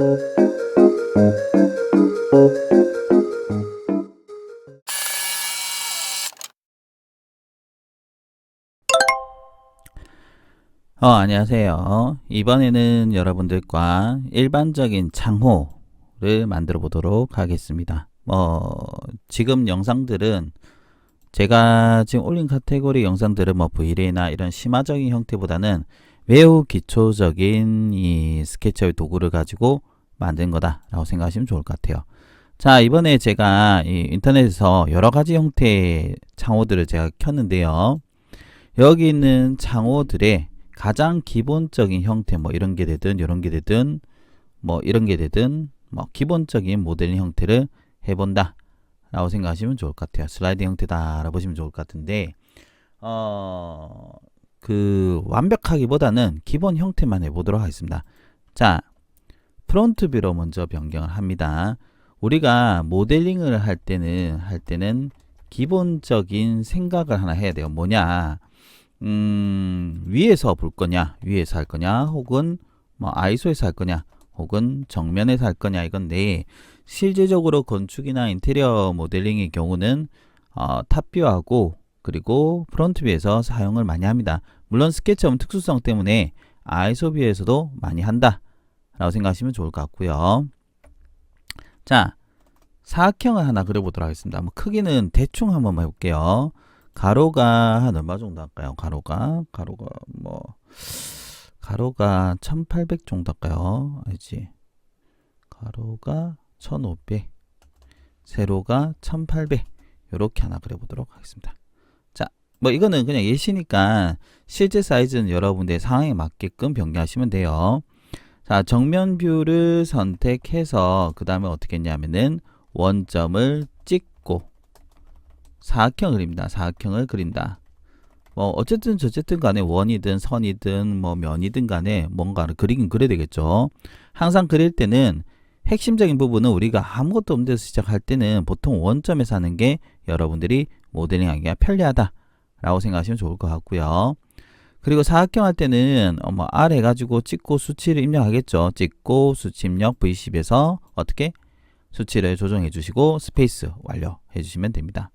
어, 안녕하세요. 이번에는 여러분들과 일반적인 창호를 만들어 보도록 하겠습니다. 뭐, 지금 영상들은 제가 지금 올린 카테고리 영상들은 뭐 브이레이나 이런 심화적인 형태보다는 매우 기초적인 이 스케치의 도구를 가지고 만든 거다라고 생각하시면 좋을 것 같아요. 자, 이번에 제가 이 인터넷에서 여러 가지 형태의 창호들을 제가 켰는데요. 여기 있는 창호들의 가장 기본적인 형태 뭐 이런 게 되든 이런 게 되든 뭐 이런 게 되든 뭐 기본적인 모델링 형태를 해본다 라고 생각하시면 좋을 것 같아요 슬라이드 형태다 라고 보시면 좋을 것 같은데 어 그 완벽하기보다는 기본 형태만 해보도록 하겠습니다. 자 프론트 뷰로 먼저 변경을 합니다. 우리가 모델링을 할 때는 할 때는 기본적인 생각을 하나 해야 돼요. 뭐냐? 음, 위에서 볼 거냐, 위에서 할 거냐, 혹은 뭐 아이소에서 할 거냐, 혹은 정면에서 할 거냐? 이건데 실제적으로 건축이나 인테리어 모델링의 경우는 어, 탑뷰하고 그리고 프론트뷰에서 사용을 많이 합니다. 물론 스케치업은 특수성 때문에 아이소 뷰에서도 많이 한다 라고 생각하시면 좋을 것 같고요. 자, 사각형을 하나 그려보도록 하겠습니다. 뭐 크기는 대충 한번 해볼게요. 가로가 한 얼마 정도 할까요? 가로가 가로가 뭐 가로가 1800 정도 할까요? 알지? 가로가 1500 세로가 1800 이렇게 하나 그려보도록 하겠습니다. 자, 뭐 이거는 그냥 예시니까 실제 사이즈는 여러분들의 상황에 맞게끔 변경하시면 돼요. 자, 정면 뷰를 선택해서 그 다음에 어떻게 했냐면은 원점을 찍고 사각형을 그립니다. 사각형을 그린다. 뭐 어쨌든 저쨌든 간에 원이든 선이든 뭐 면이든 간에 뭔가를 그리긴 그려야 되겠죠. 항상 그릴 때는 핵심적인 부분은 우리가 아무것도 없는 데서 시작할 때는 보통 원점에서 하는 게 여러분들이 모델링하기가 편리하다 라고 생각하시면 좋을 것 같고요. 그리고 사각형 할 때는 뭐 R 해가지고 찍고 수치를 입력하겠죠. 찍고 수치 입력 V10에서 어떻게 수치를 조정해 주시고 스페이스 완료해 주시면 됩니다.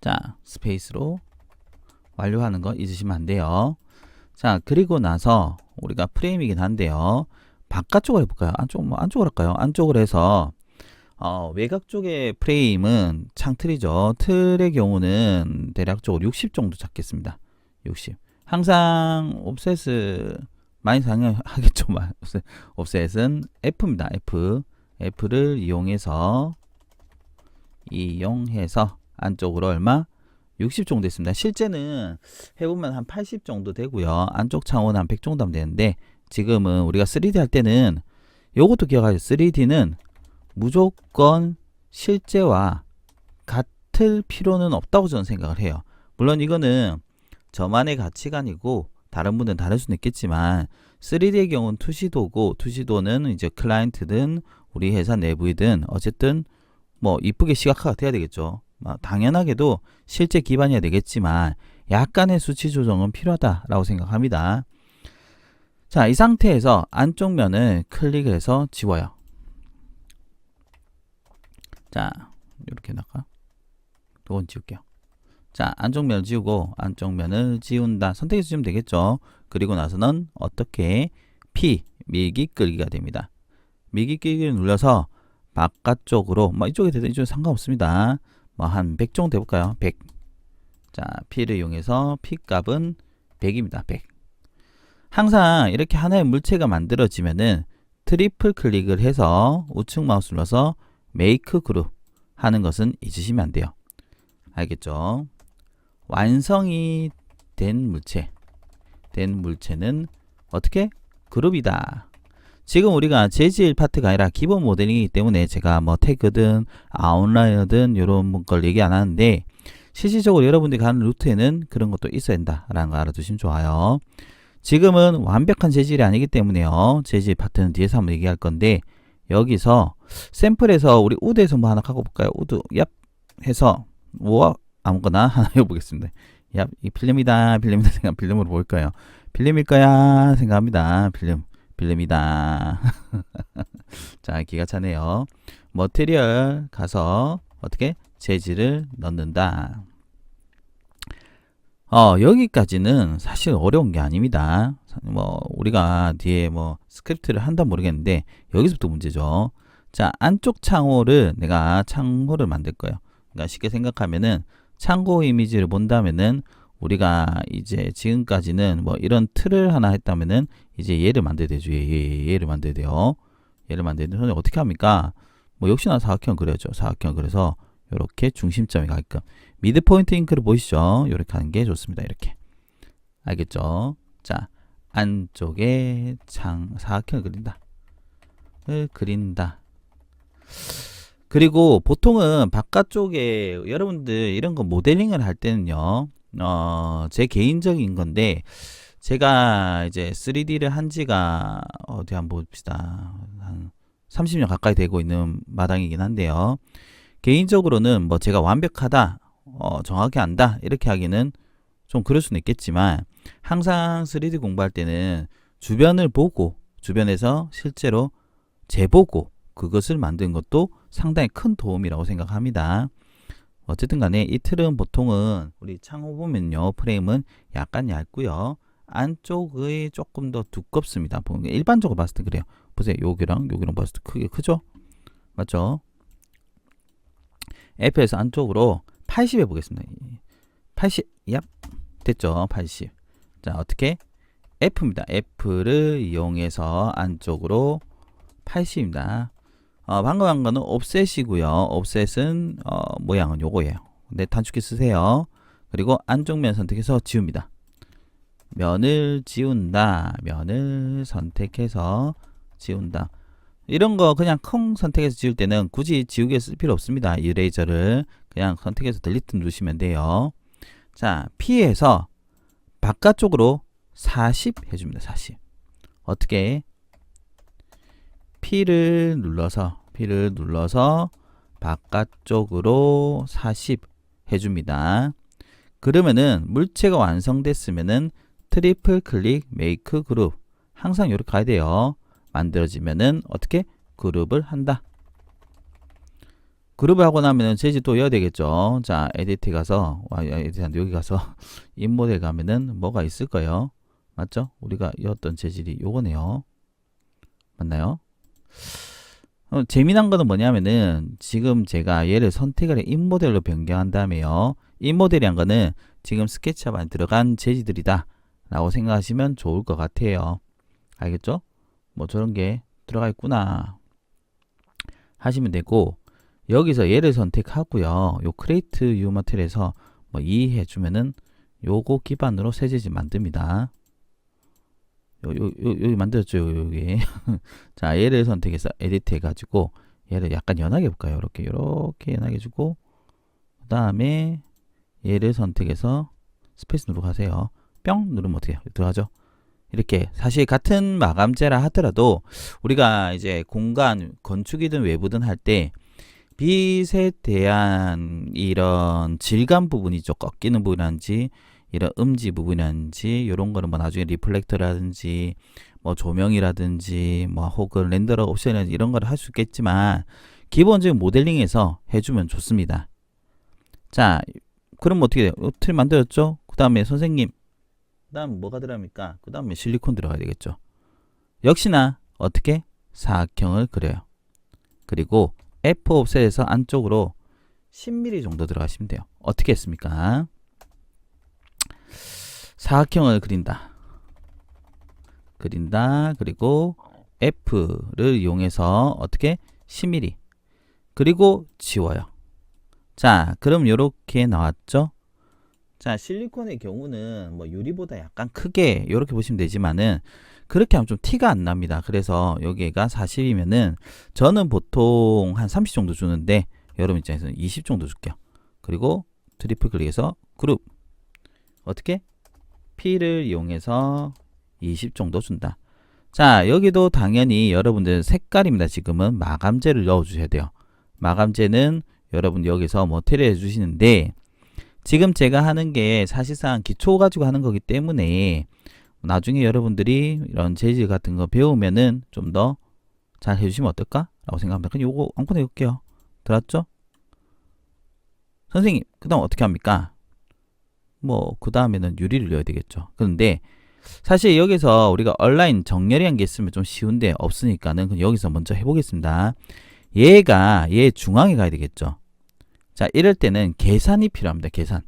자, 스페이스로 완료하는 거 잊으시면 안 돼요. 자, 그리고 나서 우리가 프레임이긴 한데요. 바깥쪽으로 해볼까요? 안쪽, 뭐 안쪽으로 할까요? 안쪽으로 해서 어, 외곽 쪽의 프레임은 창틀이죠. 틀의 경우는 대략적으로 60 정도 잡겠습니다. 60. 항상 옵셋을 많이 사용하겠지만 옵셋은 F입니다. F. F를 이용해서 이용해서 안쪽으로 얼마? 60 정도 있습니다. 실제는 해보면 한 80 정도 되고요. 안쪽 창호는 한 100 정도 하면 되는데 지금은 우리가 3D 할 때는 요것도 기억하세요. 3D는 무조건 실제와 같을 필요는 없다고 저는 생각을 해요. 물론 이거는 저만의 가치관이고 다른 분들은 다를 수는 있겠지만 3D의 경우는 투시도고 투시도는 이제 클라이언트든 우리 회사 내부이든 어쨌든 뭐 이쁘게 시각화가 돼야 되겠죠. 뭐 당연하게도 실제 기반이어야 되겠지만 약간의 수치 조정은 필요하다라고 생각합니다. 자, 이 상태에서 안쪽 면을 클릭해서 지워요. 자, 이렇게 나가. 이건 지울게요. 자, 안쪽 면을 지우고 안쪽 면을 지운다. 선택해 주시면 되겠죠. 그리고 나서는 어떻게 P 밀기 끌기가 됩니다. 밀기 끌기를 눌러서 바깥쪽으로 뭐 이쪽에 되든 이쪽에 상관없습니다. 뭐 한 100 정도 해볼까요? 100. 자, P를 이용해서 P 값은 100입니다. 100. 항상 이렇게 하나의 물체가 만들어지면은 트리플 클릭을 해서 우측 마우스 눌러서 메이크 그룹 하는 것은 잊으시면 안 돼요. 알겠죠? 완성이 된 물체. 된 물체는 어떻게? 그룹이다. 지금 우리가 재질 파트가 아니라 기본 모델이기 때문에 제가 뭐 태그든 아웃라이너든 이런 걸 얘기 안 하는데 실질적으로 여러분들이 가는 루트에는 그런 것도 있어야 된다라는 거 알아두시면 좋아요. 지금은 완벽한 재질이 아니기 때문에요. 재질 파트는 뒤에서 한번 얘기할 건데 여기서 샘플에서 우리 우드에서 뭐 하나 갖고 볼까요? 우드 얍 해서 뭐 아무거나 하나 해보겠습니다. 얍, 이 필름이다, 필름이다 생각 필름으로 볼까요? 필름일 거야 생각합니다. 필름. 빌립니다. 자, 기가 차네요. 머티리얼 가서 어떻게 재질을 넣는다. 어, 여기까지는 사실 어려운 게 아닙니다. 뭐, 우리가 뒤에 뭐, 스크립트를 한다 모르겠는데, 여기서부터 문제죠. 자, 안쪽 창호를 내가 창호를 만들 거예요. 그러니까 쉽게 생각하면은, 창고 이미지를 본다면은, 우리가 이제 지금까지는 뭐 이런 틀을 하나 했다면은, 이제 얘를 만들어야 되죠. 얘, 얘, 얘를 만들어야 돼요. 얘를 만드는 손에 어떻게 합니까? 뭐, 역시나 사각형 그려야죠. 사각형 그래서, 이렇게 중심점이 가게끔. 미드 포인트 잉크를 보시죠. 이렇게 하는 게 좋습니다. 이렇게. 알겠죠? 자, 안쪽에 장, 사각형을 그린다. 을 그린다. 그리고 보통은 바깥쪽에 여러분들 이런 거 모델링을 할 때는요. 어, 제 개인적인 건데 제가 이제 3D를 한 지가 어디 한번 봅시다. 한 30년 가까이 되고 있는 마당이긴 한데요. 개인적으로는 뭐 제가 완벽하다, 어, 정확히 안다 이렇게 하기는 좀 그럴 수는 있겠지만 항상 3D 공부할 때는 주변을 보고 주변에서 실제로 재보고 그것을 만든 것도 상당히 큰 도움이라고 생각합니다. 어쨌든 간에 이 틀은 보통은 우리 창호 보면요. 프레임은 약간 얇고요. 안쪽의 조금 더 두껍습니다. 일반적으로 봤을 때 그래요. 보세요. 여기랑 여기랑 봤을 때 크게 크죠? 맞죠? F에서 안쪽으로 80 해보겠습니다 80 얍 됐죠 80 자 어떻게 F입니다 F를 이용해서 안쪽으로 80입니다 어, 방금 한 거는 옵셋이고요. 옵셋은 어, 모양은 요거예요. 근데 단축키 쓰세요. 그리고 안쪽 면 선택해서 지웁니다. 면을 지운다. 면을 선택해서 지운다. 이런 거 그냥 콩 선택해서 지울 때는 굳이 지우개 쓸 필요 없습니다. 이 레이저를 그냥 선택해서 델리트 누르시면 돼요. 자, P에서 바깥쪽으로 40 해줍니다. 40. 어떻게? P를 눌러서 P를 눌러서 바깥쪽으로 40 해줍니다. 그러면은 물체가 완성됐으면은 트리플 클릭 메이크 그룹 항상 이렇게 가야 돼요. 만들어지면은 어떻게 그룹을 한다. 그룹을 하고 나면은 재질 또 이어야 되겠죠. 자, 에디트 가서 와 에디트 여기 가서 인모델 가면은 뭐가 있을 거예요. 맞죠? 우리가 이었던 재질이 요거네요. 맞나요? 어, 재미난 거는 뭐냐면은 지금 제가 얘를 선택을 해 인모델로 변경한 다음에요. 인모델이란 거는 지금 스케치업 안에 들어간 재질들이다 라고 생각하시면 좋을 것 같아요. 알겠죠? 뭐 저런 게 들어가 있구나 하시면 되고 여기서 얘를 선택하고요. 요 크레이트 유 마텔에서 뭐 이해해 주면은 요거 기반으로 새 재질 만듭니다. 요, 요, 요, 여기 만들었죠, 여기. 자, 얘를 선택해서 에디트 해가지고, 얘를 약간 연하게 해볼까요? 이렇게, 이렇게 연하게 해주고, 그 다음에 얘를 선택해서 스페이스 누르고 가세요. 뿅! 누르면 어떻게 해요? 들어가죠? 이렇게, 사실 같은 마감재라 하더라도, 우리가 이제 공간, 건축이든 외부든 할 때, 빛에 대한 이런 질감 부분이 좀 꺾이는 부분이란지, 이런 음지 부분이라든지 이런 거는 뭐 나중에 리플렉터라든지 뭐 조명이라든지 뭐 혹은 렌더러 옵션이라든지 이런 거를 할 수 있겠지만 기본적인 모델링에서 해주면 좋습니다. 자, 그럼 어떻게 돼요? 어, 틀 만들었죠? 그 다음에 선생님, 그 다음 뭐가 들어갑니까? 그 다음에 실리콘 들어가야 되겠죠. 역시나 어떻게? 사각형을 그려요. 그리고 F 옵셋에서 안쪽으로 10mm 정도 들어가시면 돼요. 어떻게 했습니까? 사각형을 그린다. 그린다. 그리고 F를 이용해서 어떻게 10mm 그리고 지워요. 자, 그럼 이렇게 나왔죠? 자, 실리콘의 경우는 뭐 유리보다 약간 크게 이렇게 보시면 되지만은 그렇게 하면 좀 티가 안 납니다. 그래서 여기가 40이면은 저는 보통 한 30 정도 주는데 여러분 입장에서는 20 정도 줄게요. 그리고 트리플 클릭해서 그룹 어떻게 P를 이용해서 20 정도 준다. 자, 여기도 당연히 여러분들 색깔입니다. 지금은 마감재를 넣어 주셔야 돼요. 마감재는 여러분 여기서 뭐 테레 주시는데 지금 제가 하는 게 사실상 기초 가지고 하는 거기 때문에 나중에 여러분들이 이런 재질 같은 거 배우면은 좀 더 잘 해주시면 어떨까? 라고 생각합니다. 그냥 요거 아무거나 해볼게요. 들었죠? 선생님, 그 다음 어떻게 합니까? 뭐, 그 다음에는 유리를 넣어야 되겠죠. 그런데 사실 여기서 우리가 온라인 정렬이란 게 있으면 좀 쉬운데 없으니까는 여기서 먼저 해보겠습니다. 얘가 얘 중앙에 가야 되겠죠. 자, 이럴 때는 계산이 필요합니다. 계산.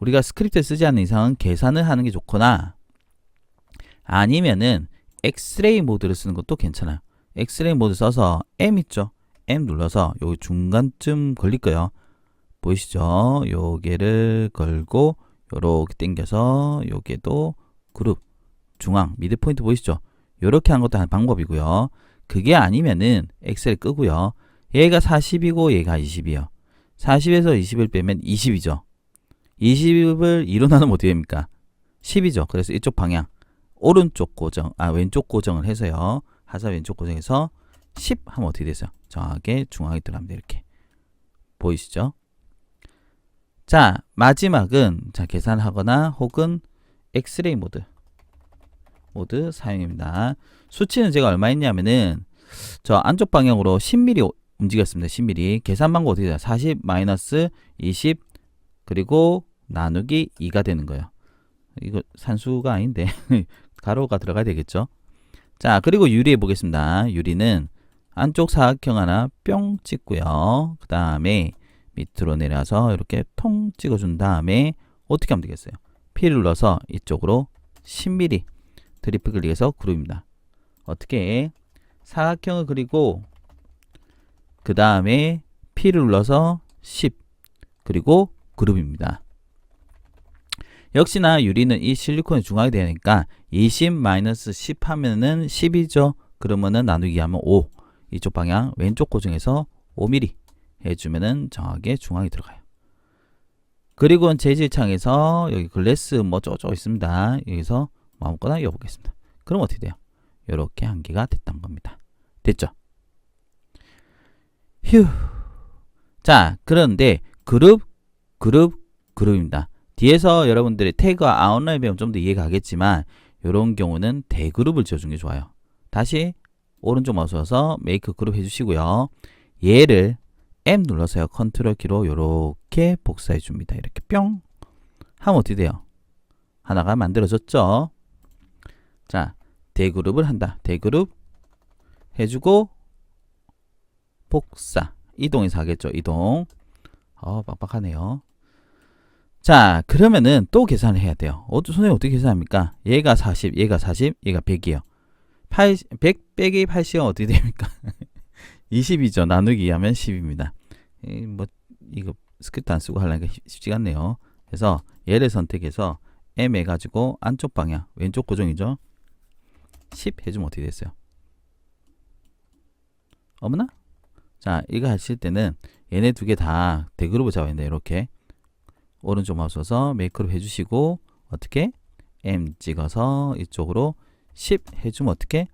우리가 스크립트 쓰지 않는 이상은 계산을 하는 게 좋거나 아니면은 엑스레이 모드를 쓰는 것도 괜찮아요. 엑스레이 모드 써서 M 있죠? M 눌러서 여기 중간쯤 걸릴 거예요. 보이시죠? 요게를 걸고 요렇게 당겨서 요게도 그룹 중앙 미드 포인트 보이시죠? 요렇게 하는 것도 한 방법이고요. 그게 아니면은 엑셀 끄고요. 얘가 40이고 얘가 20이요. 40에서 20을 빼면 20이죠. 20을 2로 나누면 어떻게 됩니까? 10이죠. 그래서 이쪽 방향 오른쪽 고정, 아 왼쪽 고정을 해서요. 하사 왼쪽 고정해서 10 하면 어떻게 되세요? 정확하게 중앙에 들어갑니다. 이렇게 보이시죠? 자 마지막은 자 계산하거나 혹은 엑스레이 모드 모드 사용입니다. 수치는 제가 얼마 있냐면은 저 안쪽 방향으로 10mm 움직였습니다. 10mm 계산 방법 어떻게 돼요? 40 마이너스 20 그리고 나누기 2가 되는 거예요. 이거 산수가 아닌데 가로가 들어가야 되겠죠. 자 그리고 유리 해 보겠습니다. 유리는 안쪽 사각형 하나 뿅 찍고요. 그 다음에 밑으로 내려서 이렇게 통 찍어준 다음에 어떻게 하면 되겠어요? P를 눌러서 이쪽으로 10mm 트리플 클릭해서 그룹입니다. 어떻게 사각형을 그리고 그 다음에 P를 눌러서 10 그리고 그룹입니다. 역시나 유리는 이 실리콘이 중앙이 되니까 20-10 하면은 10이죠. 그러면은 나누기 하면 5 이쪽 방향 왼쪽 고정해서 5mm 해주면은 정확하게 중앙에 들어가요. 그리고 재질창에서 여기 글래스 뭐 쪼쪼 있습니다. 여기서 뭐 아무거나 여보겠습니다. 그럼 어떻게 돼요? 이렇게 한 개가 됐던 겁니다. 됐죠? 휴. 자, 그런데 그룹, 그룹, 그룹입니다. 뒤에서 여러분들이 태그와 아웃라인 배우면 좀 더 이해가 가겠지만 이런 경우는 대그룹을 지어주는 게 좋아요. 다시 오른쪽 마우스 와서 메이크 그룹 해주시고요. 얘를 M 눌러서요. 컨트롤 키로 이렇게 복사해 줍니다. 이렇게 뿅 하면 어떻게 돼요? 하나가 만들어졌죠. 자, 대그룹을 한다. 대그룹 해주고 복사 이동해서 하겠죠. 이동. 어, 빡빡하네요. 자, 그러면은 또 계산을 해야 돼요. 어, 선생님 어떻게 계산합니까? 얘가 40, 얘가 40, 얘가 100이에요. 80, 100 빼기 80은 어떻게 됩니까? 20이죠. 나누기 하면 10입니다. 이, 뭐 이거 스크립트 안 쓰고 하려니까 쉽- 쉽지가 않네요. 그래서 얘를 선택해서 M 해가지고 안쪽 방향 왼쪽 고정이죠. 10 해주면 어떻게 됐어요? 어머나? 자 이거 하실 때는 얘네 두 개 다 대그룹을 잡아야 된다. 이렇게. 오른쪽 마우스 써서 메이크로 해주시고 어떻게? M 찍어서 이쪽으로 10 해주면 어떻게?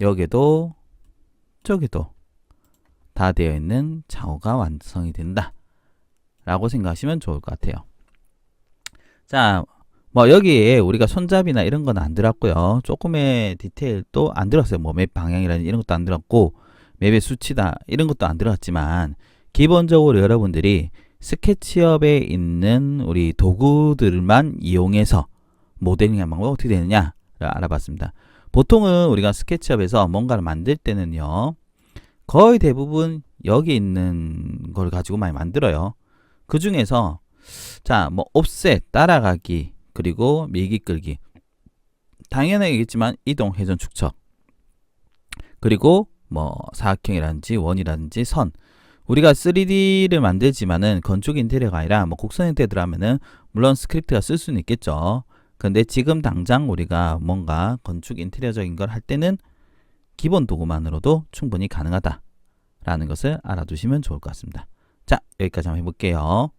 여기도 저기도 다 되어 있는 장어가 완성이 된다. 라고 생각하시면 좋을 것 같아요. 자, 뭐 여기에 우리가 손잡이나 이런 건 안 들었고요. 조금의 디테일도 안 들었어요. 뭐 맵 방향이라든지 이런 것도 안 들었고 맵의 수치다 이런 것도 안 들었지만 기본적으로 여러분들이 스케치업에 있는 우리 도구들만 이용해서 모델링하는 방법이 어떻게 되느냐를 알아봤습니다. 보통은 우리가 스케치업에서 뭔가를 만들 때는요 거의 대부분 여기 있는 걸 가지고 많이 만들어요. 그 중에서 자, 뭐 옵셋 따라가기 그리고 밀기 끌기. 당연하겠지만 이동 회전 축척. 그리고 뭐 사각형이라든지 원이라든지 선 우리가 3D를 만들지만은 건축 인테리어가 아니라 뭐 곡선 형태 들어가면은 물론 스크립트가 쓸 수는 있겠죠. 근데 지금 당장 우리가 뭔가 건축 인테리어적인 걸 할 때는 기본 도구만으로도 충분히 가능하다라는 것을 알아두시면 좋을 것 같습니다. 자, 여기까지 한번 해볼게요.